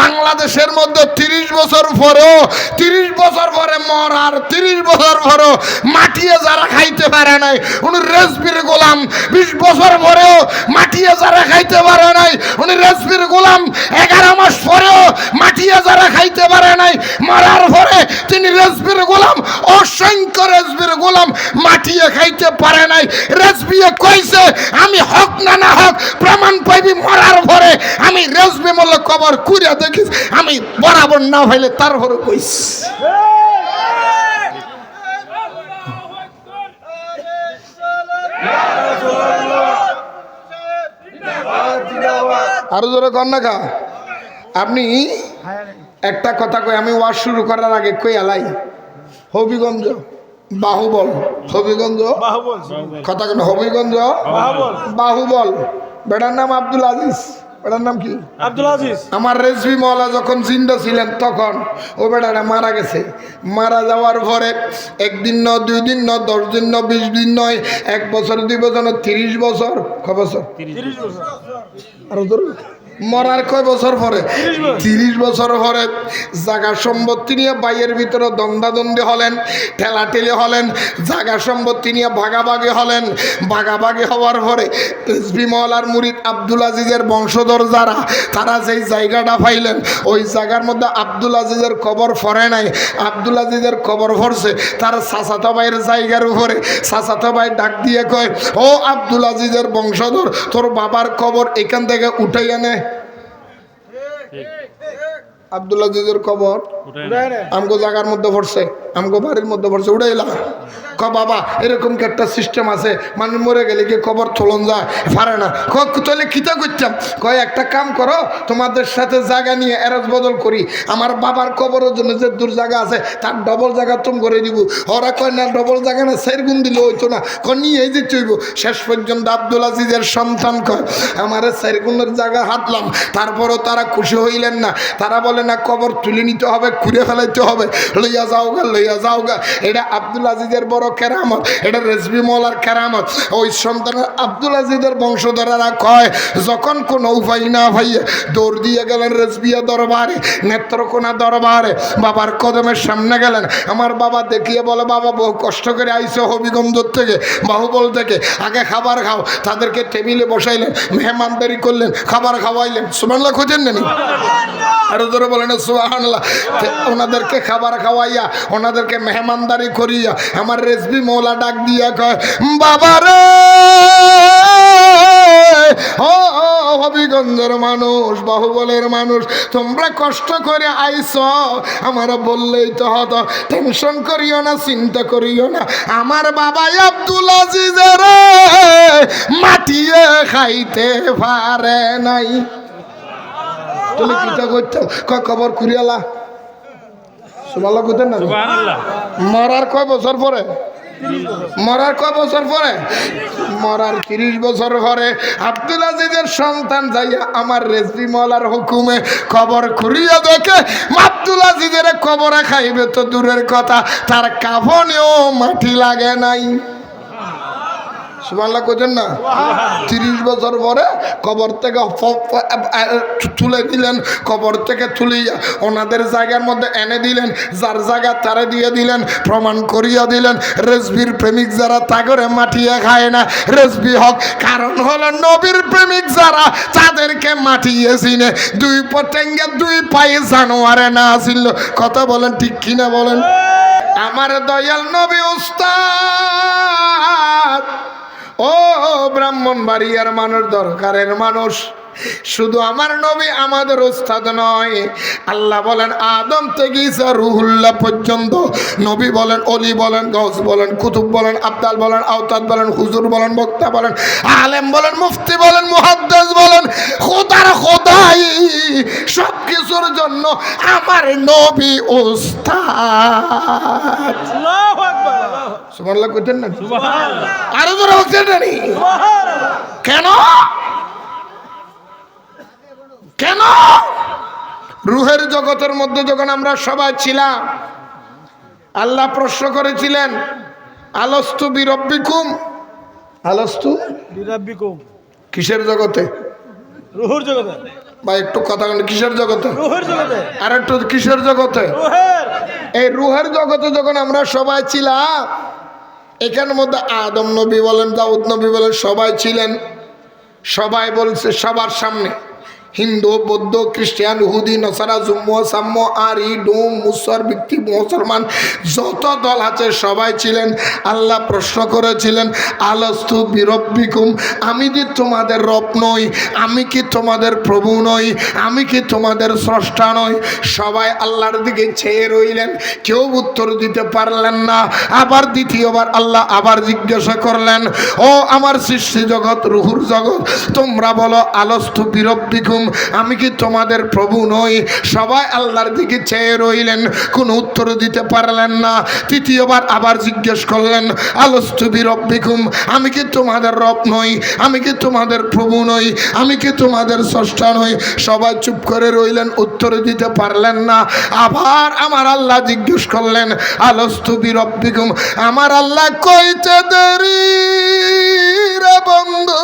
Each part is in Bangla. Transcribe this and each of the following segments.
বাংলাদেশের মধ্যে তিরিশ বছর পরেও, তিরিশ বছর পরে মরার, তিরিশ বছর পরেও মাটিয়ে যারা খাইতে পারে নাই, উনি রেসপির গোলাম। বিশ বছর পরেও মাটিয়ে যারা খাইতে পারে নাই, উনি রেসপির গোলাম। এগারো মাস পরেও মাটিয়ে যারা খাইতে পারে নাই, মরার পরে তিনি রেসপির গোলাম, অসংখ্য রেসপির গোলাম মাটিয়ে খাইতে পারে নাই। রেসপিয়ে কইছে, আমি হক না না হক, প্রমাণ পাইবি মরার পরে, আমি রেসপি মূল্য কবর কুড়িয়া দেখিস আমি বরাবর না হইলে তারপরে কইস। আরও জোরে কর না খা। আপনি একটা কথা কই আমি ওয়াজ শুরু করার আগে কই আলাই? হবিগঞ্জ বাহুবল। হবিগঞ্জ? কথা কেন হবিগঞ্জ? বাহুবল। বেটার নাম আব্দুল আজিজ। বেটার নাম কি? আব্দুল আজিজ। আমার রেজবি মহলা যখন জিন্দা ছিলেন তখন ও বেটারা মারা গেছে। মারা যাওয়ার পরে একদিন ন দুই দিন ন দশ দিন ন বিশ দিন নয় এক বছর দুই বছর ন তিরিশ বছর ক বছর? আরও ধরো। মরার কয় বছর পরে? তিরিশ বছর। পরে জাগা সম্পত্তি নিয়ে বাইয়ের ভিতরে দ্বন্দ্বাদ্বন্দ্বী হলেন ঠেলাঠেলি হলেন জাগা সম্পত্তি নিয়ে ভাগাভাগি হলেন। ভাগাভাগি হওয়ার পরে রেজবি মহলার মুরিদ আব্দুল আজিজের বংশধর যারা, তারা যেই জায়গাটা পাইলেন, ওই জায়গার মধ্যে আব্দুল আজিজের কবর ফরে নাই। আব্দুল আজিজের কবর ভরছে তার সাসাতো ভাইয়ের জায়গার উপরে। সাসাতো ভাই ডাক দিয়ে কয়, ও আব্দুল আজিজের বংশধর, তোর বাবার কবর এখান থেকে উঠাই আনে আব্দুল আজিজের কবর। আমগো জায়গার মধ্যে পড়ছে আমগো বাড়ির মধ্যে পড়ছে উড়াইলা ক বাবা এরকম একটা সিস্টেম আছে? মানে মরে গেলে কি কবর থলন যায়? পারে না। ক তাহলে কিতা করতাম? কয় একটা কাম করো তোমাদের সাথে জায়গা নিয়ে এরজ বদল করি। আমার বাবার কবরের জন্য যে দূর জায়গা আছে তার ডবল জায়গা তুমি করে দিব। ওরা কয় না ডবল জায়গা না সের গুণ দিলে হইতো না। ক নিয়ে এই যে চইব। শেষ পর্যন্ত আব্দুল আজিজের সন্তান কয় আমার সের গুণের জায়গা হাতলাম। তারপরও তারা খুশি হইলেন না। তারা বলে না কবর তুলে নিতে হবে, খুঁড়ে ফেলাইতে হবে। লইয়া যাও গা লইয়া যাও গা এটা আব্দুল আজিজের বড় কেরামত, এটা রেজবি মৌলার কেরামত। ওই সন্তানের আব্দুল আজিজের বংশধরারা কয়, যখন কোনো উপায় না ভাইয়ে দৌড় দিয়ে গেলেন রেজবিয়া দরবারে, নেত্রকোনা দরবারে, বাবার কদমের সামনে গেলেন। আমার বাবা দেখিয়ে বলে, বাবা, বহু কষ্ট করে আইসো হবিগঞ্জ থেকে, বাহুবল থেকে। আগে খাবার খাও। তাদেরকে টেবিলে বসাইলেন মেহমানদারি করলেন, খাবার খাওয়াইলেন। সুমানলা খোঁজেন না? আরও ধরে বলেন সুবহানাল্লাহ। ওনাদেরকে খাবার খাওয়াইয়া ওনাদেরকে মেহমানদারি করিয়া আমার রেসবি মৌলা ডাক দিয়া কয় বাবারে ও, হবিগঞ্জের মানুষ বাহুবলের মানুষ তোমরা কষ্ট করে আইস আমার বললেই তো হতো টেনশন করিও না চিন্তা করিও না। আমার বাবা আব্দুল আজিজের মাটিয়ে খাইতে পারে নাই। তুমি কিটা করতাম কয় খবর কুড়িয়ালা সুমালা করতেন না? মরার কয় বছর পরে? মরার কয় বছর পরে? মরার তিরিশ বছর পরে। আব্দুল আজিজের সন্তান যাইয়া আমার রেসবি মলার হুকুমে খবর খুঁড়িয়া দেখে আব্দুল আজিজের কবরে খাইবে তো দূরের কথা। তার কাফনেও মাটি লাগে নাই। সুমাল্লা কোচেন না? তিরিশ বছর পরে কবর থেকে তুলে দিলেন, কবর থেকে তুলিয়া ওনাদের জায়গার মধ্যে এনে দিলেন, যার জায়গা তারে দিয়ে দিলেন, প্রমাণ করিয়া দিলেন রেসবির প্রেমিক যারা তাগরে মাটিয়ে খায় না। রেসবি হক, কারণ হলো নবীর প্রেমিক যারা, তাদেরকে মাটিয়ে চিনে। দুই পটেঙ্গে দুই পায়ে জানোয়ারে না আসিল কথা বলেন ঠিক কিনা বলেন? আমার দয়াল নবী উস্তাদ! ব্রাহ্মণ বাড়িয়ার মানুষ, দরকারের মানুষ। শুধু আমার নবী, আমাদের ওস্তাদ নয়। আল্লাহ বলেন, আদম থেকে রুহুল্লাহ পর্যন্ত নবী বলেন, অলি বলেন গস বলেন, কুতুব বলেন, আবদাল বলেন, আওতাদ বলেন, হুজুর বলেন, বক্তা বলেন, আলেম বলেন, মুফতি বলেন, মুহাদ্দাস বলেন, খোদার খোদাই সব কিছুর জন্য আমার নবী আকবার সুবহানাল্লাহ কইতেন না? আরও বলছেন না কেন? কেন? রুহের জগতের মধ্যে যখন আমরা সবাই ছিলাম আল্লাহ প্রশ্ন করেছিলেন আলস্তু বিরব্বিকুম? আলস্তু? বিরাব্বিকুম। কিসের জগতে? রুহুর জগতে। বা একটু কথা কিসের জগতে? জগতে। আর একটু কিসের জগতে? এই রুহের জগতে যখন আমরা সবাই ছিলাম এখানের মধ্যে আদম নবী বলেন দাউদ নবী বলেন সবাই ছিলেন। সবাই বলছে সবার সামনে। হিন্দু, বৌদ্ধ খ্রিস্টান হুদি নসারা জুম্ম সাম্য আরি ডুম, মুসর ব্যক্তি মুসলমান, যত দল আছে সবাই ছিলেন। আল্লাহ প্রশ্ন করেছিলেন, আলস্তু বিরব্বিকুম, আমি কি তোমাদের রব নই? আমি কি তোমাদের প্রভু নই? আমি কি তোমাদের স্রষ্টা নই? সবাই আল্লাহর দিকে চেয়ে রইলেন, কেউ উত্তর দিতে পারলেন না। আবার দ্বিতীয়বার আল্লাহ আবার জিজ্ঞাসা করলেন, ও আমার সৃষ্টি জগৎ, রুহুর জগৎ, তোমরা বলো, আলস্তু বিরব্বিকুম? আমি কি তোমাদের প্রভু নই? সবাই আল্লাহর দিকে চেয়ে রইলেন, কোনো উত্তর দিতে পারলেন না। তৃতীয়বার আবার জিজ্ঞেস করলেন, আলস্তু বিরব্বিকুম, আমি কি তোমাদের রব নই? আমি কি তোমাদের প্রভু নই? আমি কি তোমাদের স্রষ্টা নই? সবাই চুপ করে রইলেন, উত্তর দিতে পারলেন না। আবার আমার আল্লাহ জিজ্ঞেস করলেন, আলস্তু বিরব্বিকুম, আমার আল্লাহ কইতে দেরি? রে বন্ধু,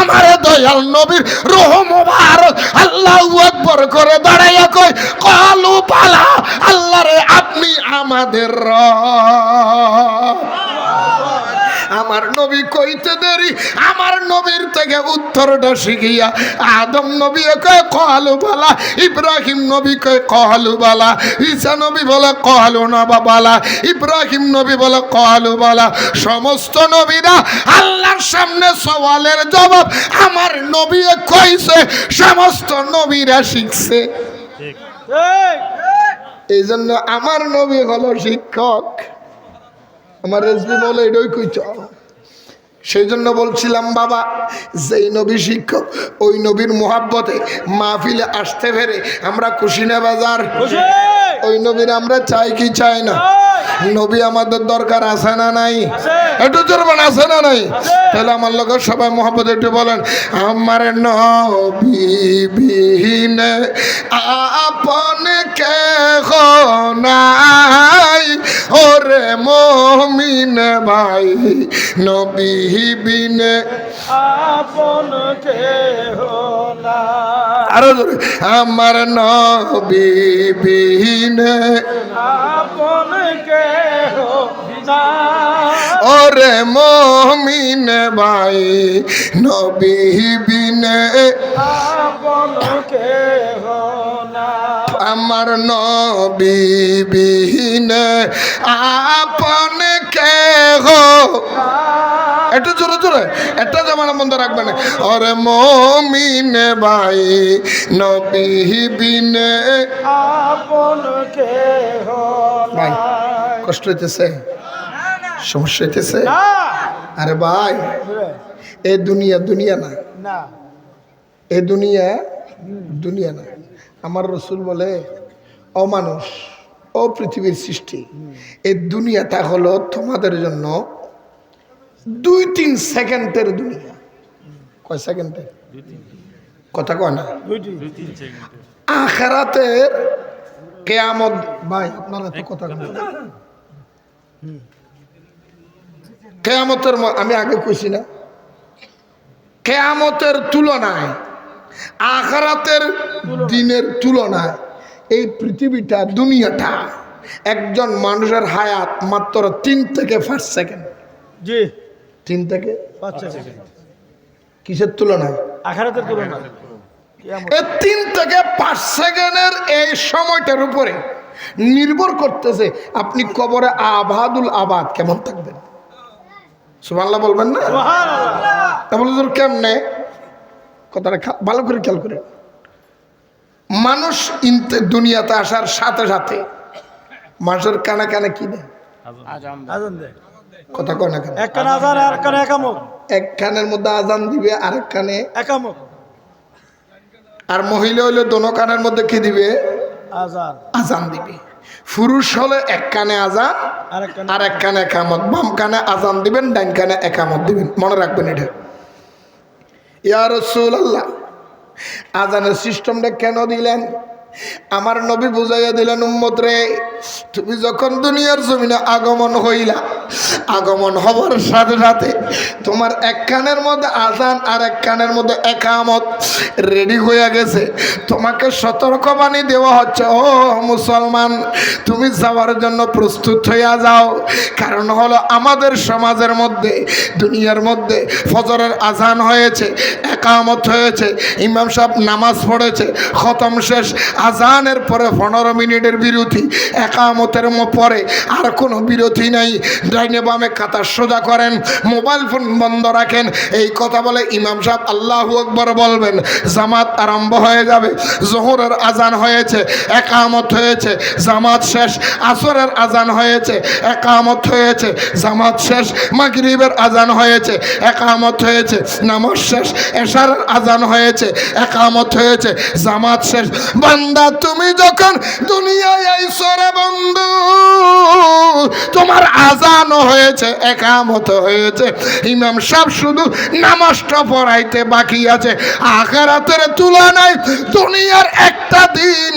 আমার দয়াল নবীর রহমবার আল্লাহ আকবর করে দাঁড়াইয়া কই কালু পালা, আল্লাহ রে, আপনি আমাদের রব। আমার নবী কইতে দেরি, আমার থেকে উত্তরটা শিখিয়া আদম নবী কয় কহালু বালা, ইব্রাহিম নবী কয় কহালু বালা, ঈসা নবী বলে কহালু না বালা, ইব্রাহিম নবী বলে কহালু বালা। সমস্ত নবীরা আল্লাহর সামনে সওয়ালের জবাব, আমার নবী কইছে, সমস্ত নবীরা শিখছে। এই জন্য আমার নবী হলো শিক্ষক। আমার রেসবি বলে এটাই কইছ। সেই জন্য বলছিলাম বাবা যেই নবী শিক্ষক ওই নবীর মোহাব্বতে মাহফিলে আসতে পেরে আমরা কুশিনা বাজার? ওই নবীর আমরা চাই কি চাই না? নবী আমাদের দরকার আছে না নাই। একটু জোরবান আছে না নাই? তাহলে আমার লোক সবাই মোহাম্মদ একটু বলেন আমার নবী বিহীন আপন কে নাই? ওরে মমিন ভাই নবী বিনে আপন কেহ আরও আমার নবী বিহীন। আপন কেহ ওরে মমিন ভাই নবী বিনে আপন কেহ না আমার নবী বিহীনে। আপন কেহ একটু জোরে জোরে। একটা জামানা বন্ধ রাখবে না ওরে মমিন ভাই নবী বিনে আপন কেহ ভাই কষ্ট হইতেছে? সমস্যা হইতেছে? আরে ভাই এ দুনিয়া দুনিয়া না। না। এ দুনিয়া দুনিয়া না। আমার রসুল বলে অমানুষ ও পৃথিবীর সৃষ্টি। এই দুনিয়াটা হলো তোমাদের জন্য দুই তিন সেকেন্ডের দুনিয়া। কয় সেকেন্ডে? কথা কয় না? আখেরাতের কেয়ামত ভাই আপনারা তো কথা। কেয়ামতের আমি আগে কইছি না। কেয়ামতের তুলনায় আখরাতের দিনের তুলনায় এই পৃথিবীটা দুনিয়াটা একজন মানুষের হায়াত মাত্র তিন থেকে পাঁচ সেকেন্ড। জি। তিন থেকে পাঁচ কিসের তুলনায়? আখারাতের তুলনা তিন থেকে পাঁচ সেকেন্ডের এই সময়টার উপরে নির্ভর করতেছে আপনি কবরে আবাদুল আবাদ কেমন থাকবেন? সুমাল্লাহ বলবেন না? সুবহানাল্লাহ। তা বলে তোর কেমনে? কথাটা ভালো করে খেয়াল করে মানুষ ইনতে দুনিয়াতে আসার সাথে সাথে মানুষের কানে কানে কি দেয়? আজান দে কথা কয় না কেন? এক আজান আর এক একামত। এক মধ্যে আজান দিবে কানে একামত। আর মহিলা হইলে দোনো কানের মধ্যে কি দিবে? আজান। আজান দিবে। পুরুষ হলে এক কানে আজান আর এক কানে আর এক কানে একামত। বাম কানে আজান দিবেন ডাইন কানে একামত দিবেন। মনে রাখবেন এটা। ইয়া রসুল আল্লাহ আজানের সিস্টেমটা কেন দিলেন? আমার নবী বুঝাইয়া দিলেন, উম্মত রে, তুমি যখন দুনিয়ার জমিনে আগমন হইলা, আগমন হবার সাথে সাথে তোমার এক কানের মধ্যে আজান আর এক কানের মধ্যে একামত রেডি হয়ে গেছে। তোমাকে সতর্কবাণী দেওয়া হচ্ছে, ও মুসলমান, তুমি যাওয়ার জন্য প্রস্তুত হইয়া যাও। কারণ হলো আমাদের সমাজের মধ্যে, দুনিয়ার মধ্যে ফজরের আজান হয়েছে। একামত হয়েছে। ইমাম সাহেব নামাজ পড়েছে। খতম শেষ। আজানের পরে পনেরো মিনিটের বিরতি। একামতের পরে আর কোনো বিরতি নাই। ডাইনে বামে কাতার সোজা করেন। মোবাইল ফোন বন্ধ রাখেন। এই কথা বলে ইমাম সাহেব আল্লাহু আকবর বলবেন, জামাত আরম্ভ হয়ে যাবে। জোহরের আজান হয়েছে। একামত হয়েছে। জামাত শেষ। আসরের আজান হয়েছে। একামত হয়েছে। জামাত শেষ। মাগরিবের আজান হয়েছে। একামত হয়েছে। নামাজ শেষ। এশারের আজান হয়েছে, একামত হয়েছে, জামাত শেষ। বান্দা, তুমি যখন দুনিয়ায় আইসো রে বন্ধু, তোমার আজানও হয়েছে, একামত হয়েছে। ইমাম সাহেব শুধু নামাজটা পড়াইতে বাকি আছে। আখারাতের তুলনায় দুনিয়ার একটা দিন,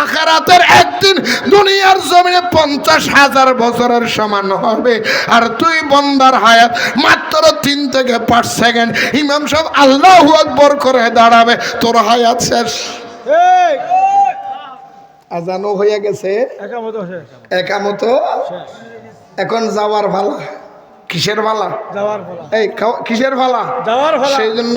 আখারাতের একদিন দুনিয়ার জমিনে পঞ্চাশ হাজার বছরের সমান হবে। আর তুই বন্দার হায়াত মাত্র তিন থেকে পাঁচ সেকেন্ড। ইমাম সাহেব আল্লাহ আকবর করে দাঁড়াবে তোর হায়াত শেষ। আজানো আজানও হয়ে গেছে। একামত শেষ। একামত। শেষ। এখন যাওয়ার ভালা কিসের ভালা এই কিসের ভালা সেই জন্য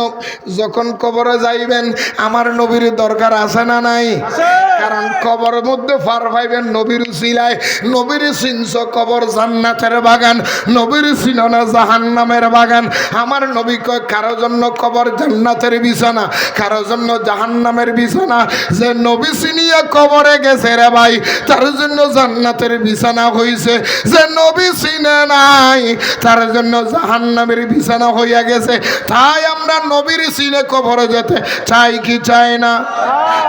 যখন কবরে যাইবেন আমার নবীর দরকার আছে না নাই? আছে। কারণ কবরের মধ্যে ফার পাইবেন নবীর সিলায়। নবীর সিনস কবর জান্নাতের বাগান, নবীর সিননা জাহান্নামের বাগান। আমার নবী কয়, কারও জন্য কবর জান্নাতের বিছানা, কারও জন্য জাহান্নামের বিছানা। যে নবী সিনিয়া কবরে গেছে রে ভাই, তার জন্য জান্নাতের বিছানা হয়েছে যে নবী সিনে নাই, তার জন্য জাহান্নামের বিছানা হইয়া গেছে। তাই আমরা নবীর সিনে কবরে যেতে চাই কি চাই না?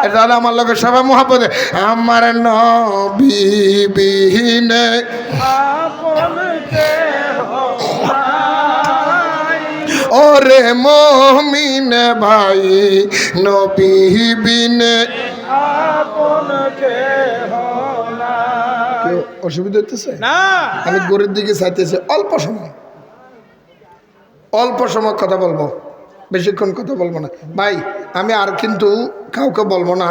এটা হলো আমার লোকের সবাই মহাপদে। আমার নবী বিহীনে আপনকে হারাই। ওরে মমিনে ভাই নবী বিনে আপনকে হারাই। কেউ অসুবিধা হতেছে আমি গরিব দিকে চাইতেছি অল্প সময়। অল্প সময় কথা বলব। বেশিক্ষণ কথা বলব না। ভাই আমি আর কিন্তু কাউকে বলব না,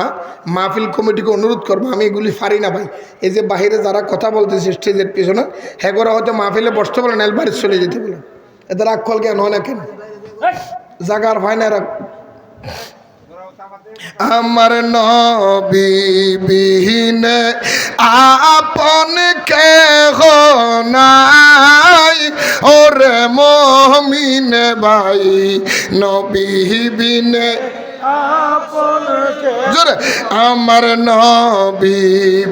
মাহফিল কমিটিকে অনুরোধ করব, আমি এগুলি পারি না ভাই। এই যে বাহিরে যারা কথা বলতেছে স্টেজের পিছনে, হেগোরা হয়তো মাহফিলে বসতে বলেন এলবারে চলে যেতে বলেন এদের আক্কল কেন হয় না কেন? জাগার হয় না আমার নবী আপন কে নাই। ওরে মমিনে ভাই, নবী বিনে আপনকে জোরে আমার নবী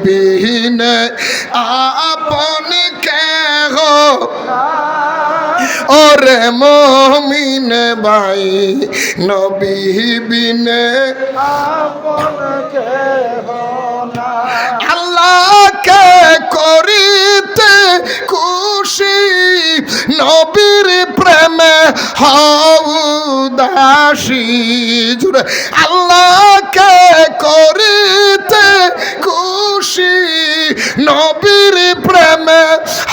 বিহীনে আপন কে ওরে মমিনে ভাই নবী বিনে। আল্লাহকে করিতে খুশি নবীর প্রেমে হউ দাসী জুড়ে আল্লাহকে করিতে খুশি। নবীর প্রেমে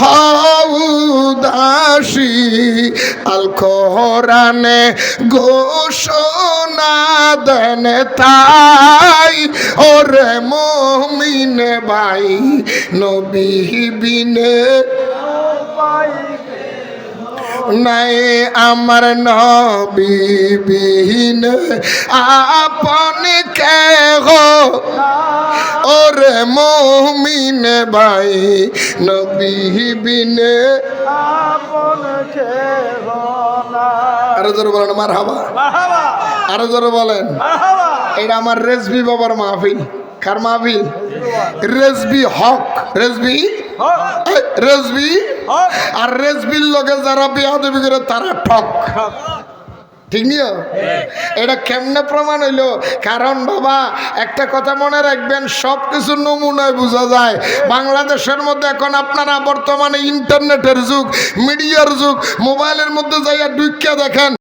হউ দাসী আল কোরআনে ঘোষণা দেন তাই, ওরে মমিনে ভাই, নবী বিনে নাই আমার নবী বিহীন। আপন কে গো? ওরে মমিন ভাই নবী বিনে। আপনকে হারাই। আরও জোরে বলেন আমার হাবা আরও জোরে বলেন। এটা আমার রেসবি বাবার মাহফিল। কার মাহফিল? রেসবি হক রেসবি হক। আর রেসবির লগে যারা বিয়া দেবী করে তারা ঠক। ঠিক নিও? এটা কেমনে প্রমাণ হইল? কারণ বাবা একটা কথা মনে রাখবেন সব কিছু নমুনায় বোঝা যায় বাংলাদেশের মধ্যে এখন আপনারা বর্তমানে ইন্টারনেটের যুগ মিডিয়ার যুগ মোবাইলের মধ্যে যাইয়া ঢুকিয়া দেখেন।